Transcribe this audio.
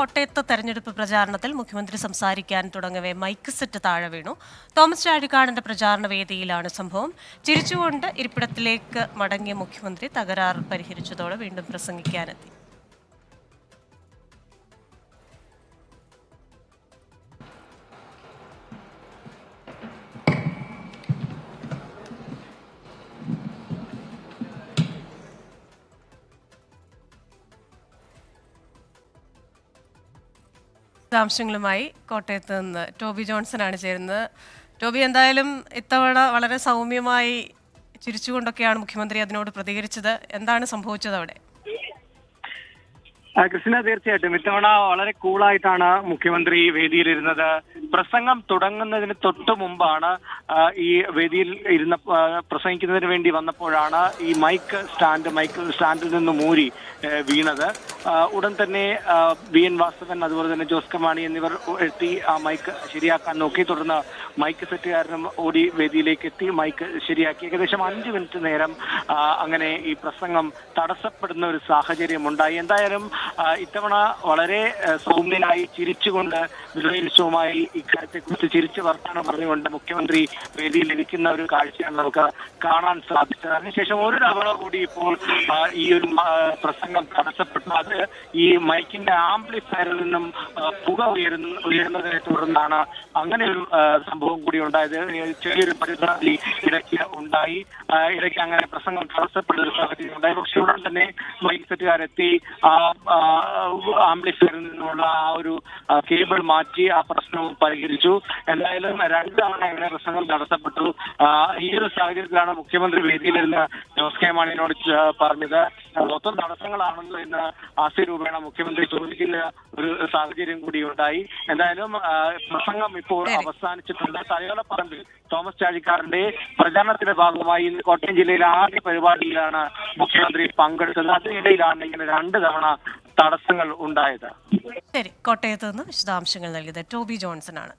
കോട്ടയത്ത് തെരഞ്ഞെടുപ്പ് പ്രചാരണത്തിൽ മുഖ്യമന്ത്രി സംസാരിക്കാൻ തുടങ്ങവേ മൈക്ക് സെറ്റ് താഴെ വീണു. തോമസ് ചാഴിക്കാടന്റെ പ്രചാരണ വേദിയിലാണ് സംഭവം. ചിരിച്ചുകൊണ്ട് ഇരിപ്പിടത്തിലേക്ക് മടങ്ങിയ മുഖ്യമന്ത്രി തകരാർ പരിഹരിച്ചതോടെ വീണ്ടും പ്രസംഗിക്കാനെത്തി. വിശദാംശങ്ങളുമായി കോട്ടയത്ത് നിന്ന് ടോബി ജോൺസൺ ആണ് ചേരുന്നത്. ടോബി എന്തായാലും ഇത്തവണ വളരെ സൗമ്യമായി ചിരിച്ചുകൊണ്ടൊക്കെയാണ് മുഖ്യമന്ത്രി അതിനോട് പ്രതികരിച്ചത്. എന്താണ് സംഭവിച്ചത് അവിടെ? ക്രിസ്tina തീർച്ചയായിട്ടും. ഇത്തവണ വളരെ കൂളായിട്ടാണ് മുഖ്യമന്ത്രി വേദിയിലിരുന്നത്. പ്രസംഗം തുടങ്ങുന്നതിന് തൊട്ട് മുമ്പാണ് ഈ വേദിയിൽ ഇരുന്ന പ്രസംഗിക്കുന്നതിന് വേണ്ടി വന്നപ്പോഴാണ് ഈ മൈക്ക് സ്റ്റാൻഡ് മൈക്ക് സ്റ്റാൻഡിൽ നിന്ന് മൂരി വീണത്. ഉടൻ തന്നെ ബി എൻ വാസവൻ അതുപോലെ തന്നെ ജോസ് കമാണി എന്നിവർ എത്തി ആ മൈക്ക് ശരിയാക്കാൻ നോക്കി. തുടർന്ന് മൈക്ക് സെറ്റ് കാരണം ഓടി വേദിയിലേക്ക് എത്തി മൈക്ക് ശരിയാക്കി. ഏകദേശം അഞ്ച് മിനിറ്റ് നേരം അങ്ങനെ ഈ പ്രസംഗം തടസ്സപ്പെടുന്ന ഒരു സാഹചര്യം ഉണ്ടായി. എന്തായാലും ഇത്തവണ വളരെ സൗമ്യനായി ചിരിച്ചുകൊണ്ട് വിലയിരുച്ചവുമായി ഇക്കാര്യത്തെക്കുറിച്ച് ചിരിച്ചു വർത്തമാനം പറഞ്ഞുകൊണ്ട് മുഖ്യമന്ത്രി വേദിയിൽ ഇരിക്കുന്ന ഒരു കാഴ്ചയാണ് നമുക്ക് കാണാൻ സാധിച്ചത്. അതിനുശേഷം ഒരു തവണ കൂടി ഇപ്പോൾ ഈ ഒരു പ്രസംഗം തടസ്സപ്പെട്ടു. അത് ഈ മൈക്കിന്റെ ആംപ്ലിഫയറിൽ നിന്നും പുക ഉയരുന്ന ഉയരുന്നതിനെ തുടർന്നാണ് അങ്ങനെ ഒരു ആ, സംഭവം കൂടി ഉണ്ടായത്. ചെറിയൊരു പരിഭ്രാന്തി ഇടയ്ക്ക് ഉണ്ടായി. ഇടയ്ക്ക് അങ്ങനെ പ്രസംഗം തടസ്സപ്പെടുന്ന ഒരു സാഹചര്യം ഉണ്ടായി. പക്ഷെ ഉടൻ തന്നെ മൈക്ക് സെറ്റുകാരെത്തി. ആ ആംപ്ലിഫയറിൽ നിന്നുള്ള ആ ഒരു കേബിൾ മാറ്റി ആ പ്രശ്നവും പരിഹരിച്ചു. എന്തായാലും രണ്ടാണ് അങ്ങനെ പ്രസംഗം തടസ്സപ്പെട്ടു. ഈ ഒരു സാഹചര്യത്തിലാണ് മുഖ്യമന്ത്രി വേദിയിലിരുന്ന് ജോസ് കെ മാണിയോട് പറഞ്ഞത്. മൊത്തം തടസ്സങ്ങളാണല്ലോ എന്ന് ആസി രൂപേണ മുഖ്യമന്ത്രി ചോദിക്കുന്ന ഒരു സാഹചര്യം കൂടി ഉണ്ടായി എന്തായാലും പ്രസംഗം ഇപ്പോൾ അവസാനിച്ചിട്ടുണ്ട്. തലയോലപ്പറമ്പിൽ തോമസ് ചാഴിക്കാരന്റെ പ്രചാരണത്തിന്റെ ഭാഗമായി ഇന്ന് കോട്ടയം ജില്ലയിലെ ആദ്യ പരിപാടിയിലാണ് മുഖ്യമന്ത്രി പങ്കെടുത്തത്. അതിനിടയിലാണ് ഇങ്ങനെ രണ്ട് തവണ തടസ്സങ്ങൾ ഉണ്ടായത്. ശരി. കോട്ടയത്ത് നിന്ന് വിശദാംശങ്ങൾ നൽകിയത് ടോബി ജോൺസൺ ആണ്.